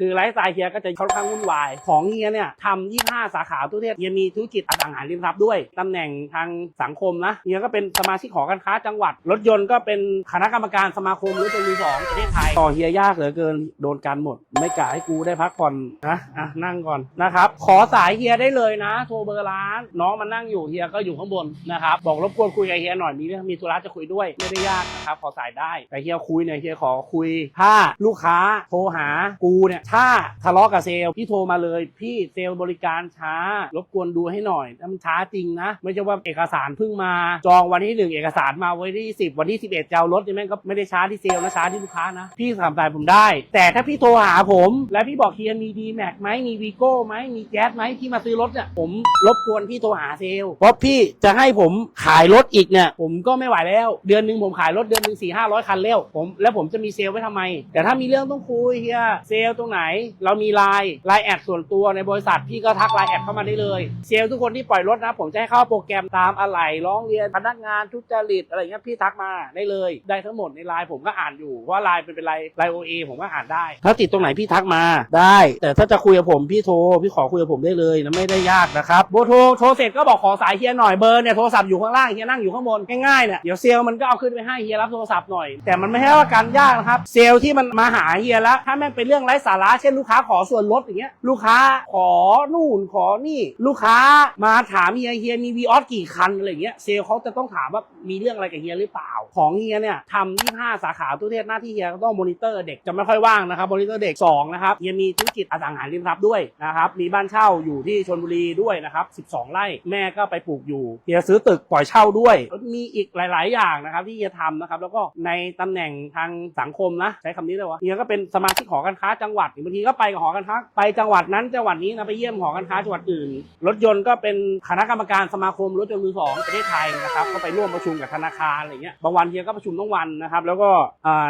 คือไลฟ์สไตล์เฮียก็จะค่อนข้างวุ่นวาย ของเฮียเนี่ยทำ25สาขาทั่วประเทศเฮียมีธุรกิจอสังหาริมทรัพย์ด้วยตำแหน่งทางสังคมนะเฮียก็เป็นสมาชิกหอการค้าจังหวัด รถยนต์ก็เป็นคณะกรรมการสมาคมรถยนต์มือสองประเทศไทยต่อเฮียยากเหลือเกินโดนกันหมด ไม่กะให้กูได้พักผ่อนนะอะนั่งก่อนนะครับขอสายเฮียได้เลยนะ โทรเบอร์ร้าน น้องมันนั่งอยู่เฮียก็อยู่ข้างบนนะครับบอกรบกวนคุยกับเฮียหน่อยมีเรื่องมีธุระจะคุยด้วยไม่ได้ยากนะครับขอสายได้แต่เฮียคุยเนี่ยเฮียขอคุยถ้าลูกค้าโทรหากูเนี่ยถ้าทะเลาะกับเซลล์พี่โทรมาเลย พี่เซลล์บริการช้า รบกวนดูให้หน่อยถ้ามันช้าจริงนะ ไม่ใช่ว่าเอกสารเพิ่งมา จองวันที่หนึ่งเอกสารมาไว้ที่สิบวันที่สิบเอ็ดจะเอารถนี่แม่งก็ไม่ได้ช้าที่เซลล์นะช้าที่ลูกค้านะ พี่ทำสายผมได้ แต่ถ้าพี่โทรหาผม แล้วพี่บอกเฮียมีดีแม็กไหมมีวีโก้ไหมมีแก๊สไหมที่มาซื้อรถเนี่ยผมรบกวนพี่โทรหาเซลล์เพราะพี่จะให้ผมขายรถอีกเนี่ยผมก็ไม่ไหวแล้ว เดือนหนึ่งผมขายรถเดือนหนึ่งสี่ห้าร้อยคันแล้วผมแล้วผมจะมีเซลล์ไว้ทำไม แต่ถ้ามีเรื่องต้องคุยเฮียเซลล์ตรงไหนเรามีไลน์ไลน์แอดส่วนตัวในบริษัทพี่ก็ทักไลน์แอดเข้ามาได้เลยเซลทุกคนที่ปล่อยรถนะ ผมจะให้เข้าโปรแกรมตามอะไหล่ร้องเรียนพนักงานทุจริตอะไรเงี้ยพี่ทักมาได้เลย ได้ทั้งหมดในไลน์ผมก็อ่านอยู่เพราะว่าไลน์เป็นเป็นไลน์ไลน์โอเอผมก็อ่านได้ ถ้าติดตรงไหนพี่ทักมาได้ แต่ถ้าจะคุยกับผมพี่โทรพี่ขอคุยกับผมได้เลยนะไม่ได้ยากนะครับโบโทรโทรเสร็จก็บอกขอสายเฮียหน่อยเบอร์เนี่ยโทรศัพท์อยู่ข้างล่างเฮียนั่งอยู่ข้างบนง่ายๆเนี่ยเดี๋ยวเซลมันก็เอาขึ้นไปให้เฮียรับโทรศัพท์หน่อยแต่มันไม่ใช่ว่าการยากนะครับเซลที่มันมาหาเฮียแล้วถ้าแม่งเป็นเรื่องไร้สาระเช่นลูกค้าขอส่วนลดอย่างเงี้ยลูกค้าขอนู่นขอนี่ ลูกค้ามาถามเฮียเฮียมีวีออสกี่คันอะไรเงี้ยเซลเขาจะต้องถามว่ามีเรื่องอะไรกับเฮียหรือเปล่า ของเฮียเนี่ยทำ25สาขาทั่วเทศหน้าที่เฮียก็ต้องมอนิเตอร์เด็กจะไม่ค่อยว่างนะครับมอนิเตอร์เด็ก2นะครับเฮียมีธุรกิจอสังหาริมทรัพย์ด้วยนะครับมีบ้านเช่าอยู่ที่ชลบุรีด้วยนะครับ12 ไร่แม่ก็ไปปลูกอยู่เฮียซื้อตึกปล่อยเช่าด้วย มีอีกหลาย ๆ อย่างนะครับที่เฮียทำนะครับแล้วก็ในตำแหน่งทางสังคมนะใช้คำนี้เลยวะเฮียก็เป็นสมาชิกหอการค้าจังหวัดบางทีก็ไปกับหอการค้าไปจังหวัดนั้นจังหวัดนี้นะไปเยี่ยมหอการค้าจังหวัดอื่น รถยนต์ก็เป็นคณะกรรมการสมาคมรถยนต์มือสองประเทศไทยนะครับก็ไปร่วมประชุมกับธนาคารอะไรเงี้ยบางวันเฮียก็ประชุมทั้งวันนะครับแล้วก็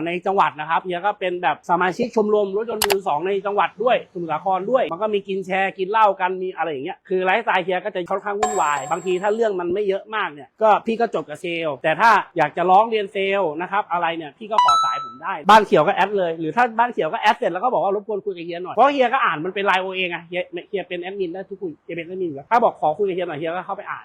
ในจังหวัดนะครับเฮียก็เป็นแบบสมาชิกชมรมรถยนต์มือสองในจังหวัดด้วยสมุทรสาครด้วย มันก็มีกินแชร์กินเหล้ากันมีอะไรอย่างเงี้ยคือไลฟ์สไตล์เฮียก็จะค่อนข้างวุ่นวาย บางทีถ้าเรื่องมันไม่เยอะมากเนี่ยก็พี่ก็จบกับเซลแต่ถ้าอยากจะร้องเรียนเซลนะครับอะไรเนี่ยพี่ก็ขอสายผมได้บ้านเขียวก็แอดเลยหรือถ้าบ้านเขียวก็แอดเสร็จแล้วก็บอกว่ารบกวนคุยกับเฮียหน่อย เพราะเฮียก็อ่านมันเป็นไลน์โอเองอะเฮียเฮียเป็นแอดมินได้ทุกคุยเฮียเป็นแอดมินอยู่แล้วถ้าบอกขอคุยกับเฮียหน่อยเฮียก็เข้าไปอ่าน